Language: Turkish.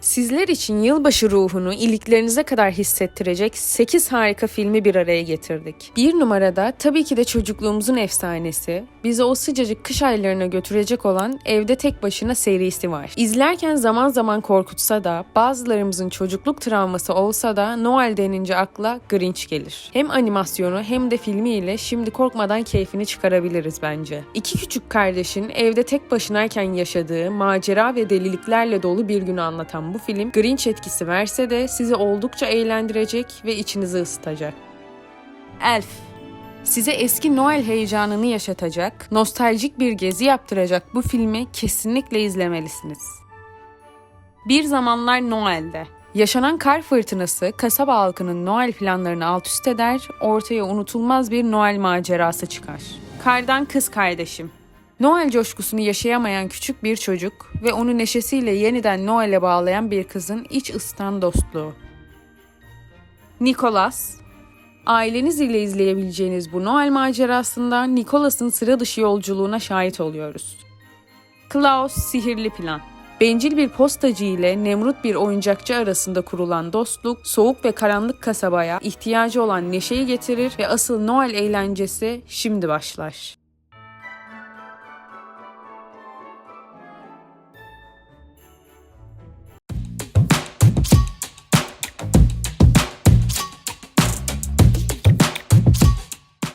Sizler için yılbaşı ruhunu iliklerinize kadar hissettirecek 8 harika filmi bir araya getirdik. Bir numarada tabii ki de çocukluğumuzun efsanesi, bizi o sıcacık kış aylarına götürecek olan Evde Tek Başına serisi var. İzlerken zaman zaman korkutsa da, bazılarımızın çocukluk travması olsa da Noel denince akla Grinch gelir. Hem animasyonu hem de filmiyle şimdi korkmadan keyfini çıkarabiliriz bence. İki küçük kardeşin evde tek başınayken yaşadığı macera ve deliliklerle dolu bir günü anlatan bu film Grinch etkisi verse de sizi oldukça eğlendirecek ve içinizi ısıtacak. Elf Size eski Noel heyecanını yaşatacak, nostaljik bir gezi yaptıracak bu filmi kesinlikle izlemelisiniz. Bir zamanlar Noel'de. Yaşanan kar fırtınası kasaba halkının Noel planlarını alt üst eder, ortaya unutulmaz bir Noel macerası çıkar. Kardan kız kardeşim. Noel coşkusunu yaşayamayan küçük bir çocuk ve onu neşesiyle yeniden Noel'e bağlayan bir kızın iç ısıtan dostluğu. Nicholas, Aileniz ile izleyebileceğiniz bu Noel macerasında Nicholas'ın sıra dışı yolculuğuna şahit oluyoruz. Klaus sihirli plan. Bencil bir postacı ile Nemrut bir oyuncakçı arasında kurulan dostluk, soğuk ve karanlık kasabaya ihtiyacı olan neşeyi getirir ve asıl Noel eğlencesi şimdi başlar.